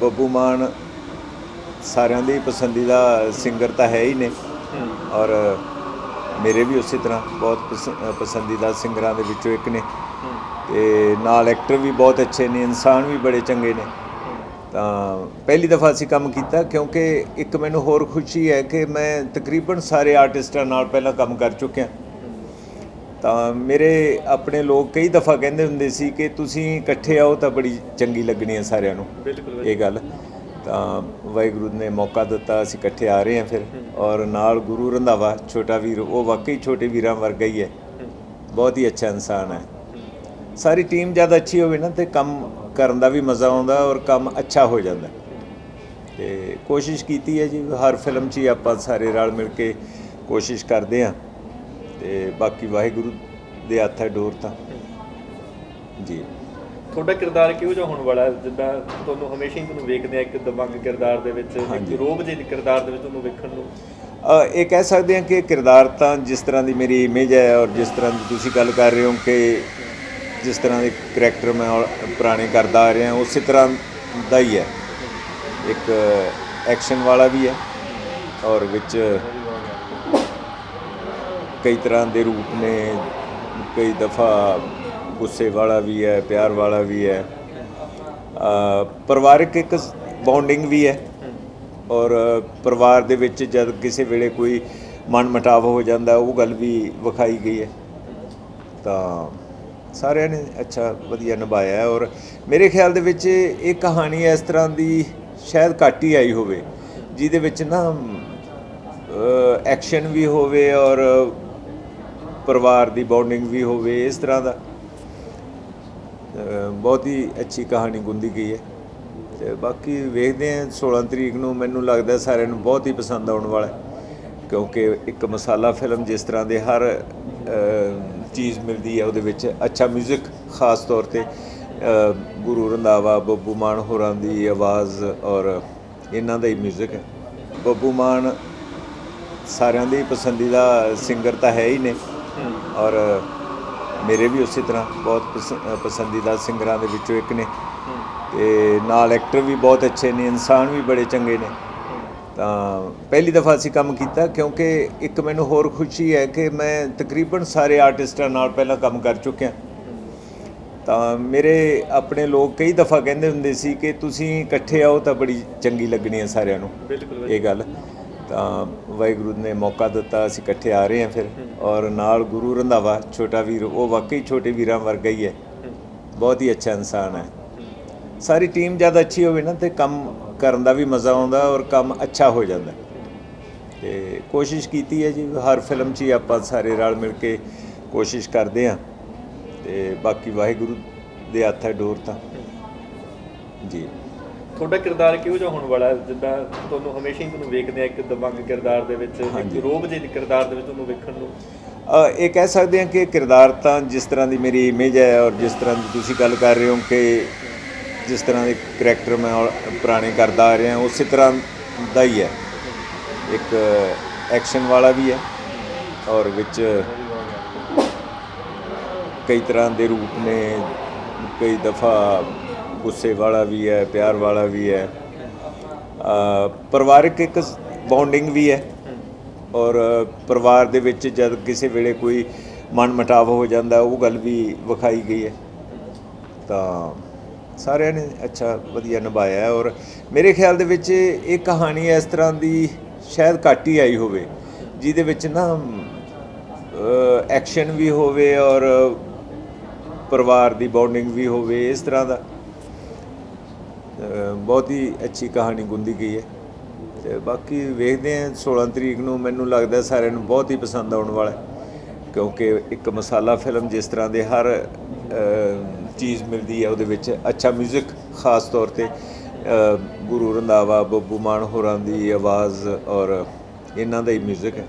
ਬੱਬੂ ਮਾਨ ਸਾਰਿਆਂ ਦੇ ਪਸੰਦੀਦਾ ਸਿੰਗਰ ਤਾਂ ਹੈ ਹੀ ਨੇ। ਔਰ ਮੇਰੇ ਵੀ ਉਸੇ ਤਰ੍ਹਾਂ ਬਹੁਤ ਪਸ- ਪਸੰਦੀਦਾ ਸਿੰਗਰਾਂ ਦੇ ਵਿੱਚੋਂ ਇੱਕ ਨੇ। ਤੇ ਨਾਲ ਐਕਟਰ ਵੀ ਬਹੁਤ ਅੱਛੇ ਨੇ, ਇਨਸਾਨ ਵੀ ਬੜੇ ਚੰਗੇ ਨੇ। ਤਾਂ ਪਹਿਲੀ ਦਫਾ ਅਸੀਂ ਕੰਮ ਕੀਤਾ ਕਿਉਂਕਿ ਇੱਕ ਮੈਨੂੰ ਹੋਰ ਖੁਸ਼ੀ ਹੈ ਕਿ ਮੈਂ ਤਕਰੀਬਨ ਸਾਰੇ ਆਰਟਿਸਟਾਂ ਨਾਲ ਪਹਿਲਾਂ ਕੰਮ ਕਰ ਚੁੱਕਿਆ। ਤਾਂ ਮੇਰੇ ਆਪਣੇ ਲੋਕ ਕਈ ਦਫਾ ਕਹਿੰਦੇ ਹੁੰਦੇ ਸੀ ਕਿ ਤੁਸੀਂ ਇਕੱਠੇ ਆਓ ਤਾਂ ਬੜੀ ਚੰਗੀ ਲੱਗਣੀ ਹੈ ਸਾਰਿਆਂ ਨੂੰ। ਬਿਲਕੁਲ ਇਹ ਗੱਲ। ਤਾਂ ਵਾਹਿਗੁਰੂ ਨੇ ਮੌਕਾ ਦਿੱਤਾ ਅਸੀਂ ਇਕੱਠੇ ਆ ਰਹੇ ਹਾਂ ਫਿਰ। ਔਰ ਨਾਲ ਗੁਰੂ ਰੰਧਾਵਾ ਛੋਟਾ ਵੀਰ ਉਹ ਵਾਕਈ ਛੋਟੇ ਵੀਰਾਂ ਵਰਗਾ ਹੀ ਹੈ। ਬਹੁਤ ਹੀ ਅੱਛਾ ਇਨਸਾਨ ਹੈ। ਸਾਰੀ ਟੀਮ ਜਦ ਅੱਛੀ ਹੋਵੇ ਨਾ ਤੇ ਕੰਮ ਕਰਨ ਦਾ ਵੀ ਮਜ਼ਾ ਆਉਂਦਾ ਔਰ ਕੰਮ ਅੱਛਾ ਹੋ ਜਾਂਦਾ। ਤੇ ਕੋਸ਼ਿਸ਼ ਕੀਤੀ ਹੈ ਜੀ ਹਰ ਫਿਲਮ 'ਚ ਹੀ ਆਪਾਂ ਸਾਰੇ ਰਲ ਮਿਲ ਕੇ ਕੋਸ਼ਿਸ਼ ਕਰਦੇ ਹਾਂ। ਤੇ ਬਾਕੀ ਵਾਹਿਗੁਰੂ ਦੇ ਹੱਥ ਹੈ ਡੋਰ ਤਾਂ। ਜੀ। ਤੁਹਾਡਾ ਕਿਰਦਾਰ ਕਿਹੋ ਜਿਹਾ ਹੋਣ ਵਾਲਾ ਹੈ? ਜਿੱਦਾਂ ਤੁਹਾਨੂੰ ਹਮੇਸ਼ਾ ਹੀ ਤੁਹਾਨੂੰ ਵੇਖਦੇ ਆ ਇੱਕ ਦਬੰਗ ਕਿਰਦਾਰ ਦੇ ਵਿੱਚ ਇੱਕ ਰੋਬ ਜਿਹੇ ਕਿਰਦਾਰ ਦੇ ਵਿੱਚ ਤੁਹਾਨੂੰ ਵੇਖਣ ਨੂੰ। ਇਹ ਕਹਿ ਸਕਦੇ ਹਾਂ ਕਿ ਕਿਰਦਾਰ ਤਾਂ ਜਿਸ ਤਰ੍ਹਾਂ ਦੀ ਮੇਰੀ ਇਮੇਜ ਹੈ ਔਰ ਜਿਸ ਤਰ੍ਹਾਂ ਦੀ ਤੁਸੀਂ ਗੱਲ ਕਰ ਰਹੇ ਹੋ ਕਿ ਜਿਸ ਤਰ੍ਹਾਂ ਦੇ ਕਰੈਕਟਰ ਮੈਂ ਪੁਰਾਣੇ ਕਰਦਾ ਆ ਰਿਹਾ ਉਸੇ ਤਰ੍ਹਾਂ ਦਾ ਹੀ ਹੈ। ਇੱਕ ਐਕਸ਼ਨ ਵਾਲਾ ਵੀ ਹੈ ਔਰ ਵਿੱਚ ਕਈ ਤਰ੍ਹਾਂ ਦੇ ਰੂਪ ਨੇ, ਕਈ ਦਫਾ ਗੁੱਸੇ ਵਾਲਾ ਵੀ ਹੈ, ਪਿਆਰ ਵਾਲਾ ਵੀ ਹੈ। ਪਰਿਵਾਰਕ ਇੱਕ ਬੌਂਡਿੰਗ ਵੀ ਹੈ ਔਰ ਪਰਿਵਾਰ ਦੇ ਵਿੱਚ ਜਦ ਕਿਸੇ ਵੇਲੇ ਕੋਈ ਮਨ ਮਟਾਵ ਹੋ ਜਾਂਦਾ, ਉਹ ਗੱਲ ਵੀ ਵਿਖਾਈ ਗਈ ਹੈ। ਤਾਂ ਸਾਰਿਆਂ ਨੇ ਅੱਛਾ, ਵਧੀਆ ਨਿਭਾਇਆ ਔਰ ਮੇਰੇ ਖਿਆਲ ਦੇ ਵਿੱਚ ਇਹ ਕਹਾਣੀ ਇਸ ਤਰ੍ਹਾਂ ਦੀ ਸ਼ਾਇਦ ਘੱਟ ਹੀ ਆਈ ਹੋਵੇ, ਜਿਹਦੇ ਵਿੱਚ ਨਾ ਐਕਸ਼ਨ ਵੀ ਹੋਵੇ ਔਰ ਪਰਿਵਾਰ ਦੀ ਬੌਂਡਿੰਗ ਵੀ ਹੋਵੇ ਇਸ ਤਰ੍ਹਾਂ ਦਾ ਅ, ਬਹੁਤ ਹੀ ਅੱਛੀ ਕਹਾਣੀ ਗੁੰਦੀ ਗਈ ਹੈ ਤੇ ਬਾਕੀ ਵੇਖਦੇ ਹਾਂ 16 ਤਰੀਕ ਨੂੰ ਮੈਨੂੰ ਲੱਗਦਾ ਸਾਰਿਆਂ ਨੂੰ ਬਹੁਤ ਹੀ ਪਸੰਦ ਆਉਣ ਵਾਲਾ ਹੈ ਕਿਉਂਕਿ ਇੱਕ ਮਸਾਲਾ ਫਿਲਮ ਜਿਸ ਤਰ੍ਹਾਂ ਦੇ ਹਰ ਅ, ਚੀਜ਼ ਮਿਲਦੀ ਹੈ ਉਹਦੇ ਵਿੱਚ ਅੱਛਾ 뮤직 ਖਾਸ ਤੌਰ ਤੇ ਅ, ਗੁਰੂ ਰੰਧਾਵਾ ਬੱਬੂ ਮਾਨ ਹੋਰਾਂ ਦੀ ਆਵਾਜ਼ ਔਰ ਇਹਨਾਂ ਦਾ ਹੀ 뮤직 ਹੈ ਬੱਬੂ ਮਾਨ ਸਾਰਿਆਂ ਦੇ ਹੀ ਪਸੰਦੀਦਾ ਸਿੰਗਰ ਤਾਂ ਹੈ ਹੀ ਨੇ ਔਰ ਮੇਰੇ ਵੀ ਉਸੇ ਤਰ੍ਹਾਂ ਬਹੁਤ ਪਸੰਦੀਦਾ ਸਿੰਗਰਾਂ ਦੇ ਵਿੱਚੋਂ ਇੱਕ ਨੇ। ਤੇ ਨਾਲ ਐਕਟਰ ਵੀ ਬਹੁਤ ਅੱਛੇ ਨੇ ਇਨਸਾਨ ਵੀ ਬੜੇ ਚੰਗੇ ਨੇ। ਤਾਂ ਪਹਿਲੀ ਦਫਾ ਅਸੀਂ ਕੰਮ ਕੀਤਾ ਕਿਉਂਕਿ ਇੱਕ ਮੈਨੂੰ ਹੋਰ ਖੁਸ਼ੀ ਹੈ ਕਿ ਮੈਂ ਤਕਰੀਬਨ ਸਾਰੇ ਆਰਟਿਸਟਾਂ ਨਾਲ ਪਹਿਲਾਂ ਕੰਮ ਕਰ ਚੁੱਕਿਆ। ਤਾਂ ਮੇਰੇ ਆਪਣੇ ਲੋਕ ਕਈ ਦਫਾ ਕਹਿੰਦੇ ਹੁੰਦੇ ਸੀ ਕਿ ਤੁਸੀਂ ਇਕੱਠੇ ਆਓ ਤਾਂ ਬੜੀ ਚੰਗੀ ਲੱਗਣੀ ਹੈ ਸਾਰਿਆਂ ਨੂੰ। ਇਹ ਗੱਲ। ਤਾਂ ਵਾਹਿਗੁਰੂ ਨੇ ਮੌਕਾ ਦਿੱਤਾ, ਅਸੀਂ ਇਕੱਠੇ ਆ ਰਹੇ ਹਾਂ ਫਿਰ। ਔਰ ਨਾਲ ਗੁਰੂ ਰੰਧਾਵਾ, ਛੋਟਾ ਵੀਰ, ਉਹ ਵਾਕਈ ਛੋਟੇ ਵੀਰਾਂ ਵਰਗਾ ਹੀ ਹੈ। ਬਹੁਤ ਹੀ ਅੱਛਾ ਇਨਸਾਨ ਹੈ। ਸਾਰੀ ਟੀਮ ਜਦ ਅੱਛੀ ਹੋਵੇ ਨਾ, ਤੇ ਕੰਮ ਕਰਨ ਦਾ ਵੀ ਮਜ਼ਾ ਆਉਂਦਾ ਔਰ ਕੰਮ ਅੱਛਾ ਹੋ ਜਾਂਦਾ। ਤੇ ਕੋਸ਼ਿਸ਼ ਕੀਤੀ ਹੈ ਜੀ, ਹਰ ਫਿਲਮ 'ਚ ਹੀ ਆਪਾਂ ਸਾਰੇ ਰਲ ਮਿਲ ਕੇ ਕੋਸ਼ਿਸ਼ ਕਰਦੇ ਹਾਂ। ਤੇ ਬਾਕੀ ਵਾਹਿਗੁਰੂ ਦੇ ਹੱਥ ਹੈ ਡੋਰ ਤਾਂ। ਜੀ। ਤੁਹਾਡਾ ਕਿਰਦਾਰ ਕਿਹੋ ਜਿਹਾ ਹੋਣ ਵਾਲਾ ਹੈ? ਜਿੱਦਾਂ ਤੁਹਾਨੂੰ ਹਮੇਸ਼ਾ ਹੀ ਤੁਹਾਨੂੰ ਵੇਖਦੇ ਆ ਇੱਕ ਦਬੰਗ ਕਿਰਦਾਰ ਦੇ ਵਿੱਚ ਇੱਕ ਰੋਬ ਜਿਹੇ ਕਿਰਦਾਰ ਦੇ ਵਿੱਚ ਤੁਹਾਨੂੰ ਵੇਖਣ ਨੂੰ। ਇਹ ਕਹਿ ਸਕਦੇ ਹਾਂ ਕਿ ਕਿਰਦਾਰ ਤਾਂ ਜਿਸ ਤਰ੍ਹਾਂ ਦੀ ਮੇਰੀ ਇਮੇਜ ਹੈ ਔਰ ਜਿਸ ਤਰ੍ਹਾਂ ਦੀ ਤੁਸੀਂ ਗੱਲ ਕਰ ਰਹੇ ਹੋ ਕਿ ਜਿਸ ਤਰ੍ਹਾਂ ਦੇ ਕਰੈਕਟਰ ਮੈਂ ਪੁਰਾਣੇ ਕਰਦਾ ਆ ਰਿਹਾ ਉਸੇ ਤਰ੍ਹਾਂ ਦਾ ਹੀ ਹੈ। ਇੱਕ ਐਕਸ਼ਨ ਵਾਲਾ ਵੀ ਹੈ ਔਰ ਵਿੱਚ ਕਈ ਤਰ੍ਹਾਂ ਦੇ ਰੂਪ ਨੇ ਕਈ ਦਫਾ ਗੁੱਸੇ ਵਾਲਾ ਵੀ ਹੈ, ਪਿਆਰ ਵਾਲਾ ਵੀ ਹੈ। ਪਰਿਵਾਰਕ ਇੱਕ ਬੌਂਡਿੰਗ ਵੀ ਹੈ। ਔਰ ਪਰਿਵਾਰ ਦੇ ਵਿੱਚ ਜਦ ਕਿਸੇ ਵੇਲੇ ਕੋਈ ਮਨ ਮਟਾਵ ਹੋ ਜਾਂਦਾ, ਉਹ ਗੱਲ ਵੀ ਵਿਖਾਈ ਗਈ ਹੈ। ਤਾਂ ਸਾਰਿਆਂ ਨੇ ਅੱਛਾ, ਵਧੀਆ ਨਿਭਾਇਆ ਔਰ ਮੇਰੇ ਖਿਆਲ ਦੇ ਵਿੱਚ ਇਹ ਕਹਾਣੀ ਇਸ ਤਰ੍ਹਾਂ ਦੀ ਸ਼ਾਇਦ ਘੱਟ ਹੀ ਆਈ ਹੋਵੇ, ਜਿਹਦੇ ਵਿੱਚ ਨਾ ਐਕਸ਼ਨ ਵੀ ਹੋਵੇ ਔਰ ਪਰਿਵਾਰ ਦੀ ਬੌਂਡਿੰਗ ਵੀ ਹੋਵੇ, ਇਸ ਤਰ੍ਹਾਂ ਦਾ ਬਹੁਤ ਹੀ ਅੱਛੀ ਕਹਾਣੀ ਗੁੰਦੀ ਗਈ ਹੈ ਤੇ ਬਾਕੀ ਵੇਖਦੇ ਹਾਂ 16 ਤਰੀਕ ਨੂੰ ਮੈਨੂੰ ਲੱਗਦਾ ਸਾਰਿਆਂ ਨੂੰ ਬਹੁਤ ਹੀ ਪਸੰਦ ਆਉਣ ਵਾਲਾ ਹੈ ਕਿਉਂਕਿ ਇੱਕ ਮਸਾਲਾ ਫਿਲਮ ਜਿਸ ਤਰ੍ਹਾਂ ਦੇ ਹਰ ਅ, ਚੀਜ਼ ਮਿਲਦੀ ਹੈ ਉਹਦੇ ਵਿੱਚ ਅੱਛਾ 뮤직 ਖਾਸ ਤੌਰ ਤੇ ਅ, ਗੁਰੂ ਰੰਧਾਵਾ ਬੱਬੂ ਮਾਨ ਹੋਰਾਂ ਦੀ ਆਵਾਜ਼ ਔਰ ਇਹਨਾਂ ਦਾ ਹੀ 뮤직 ਹੈ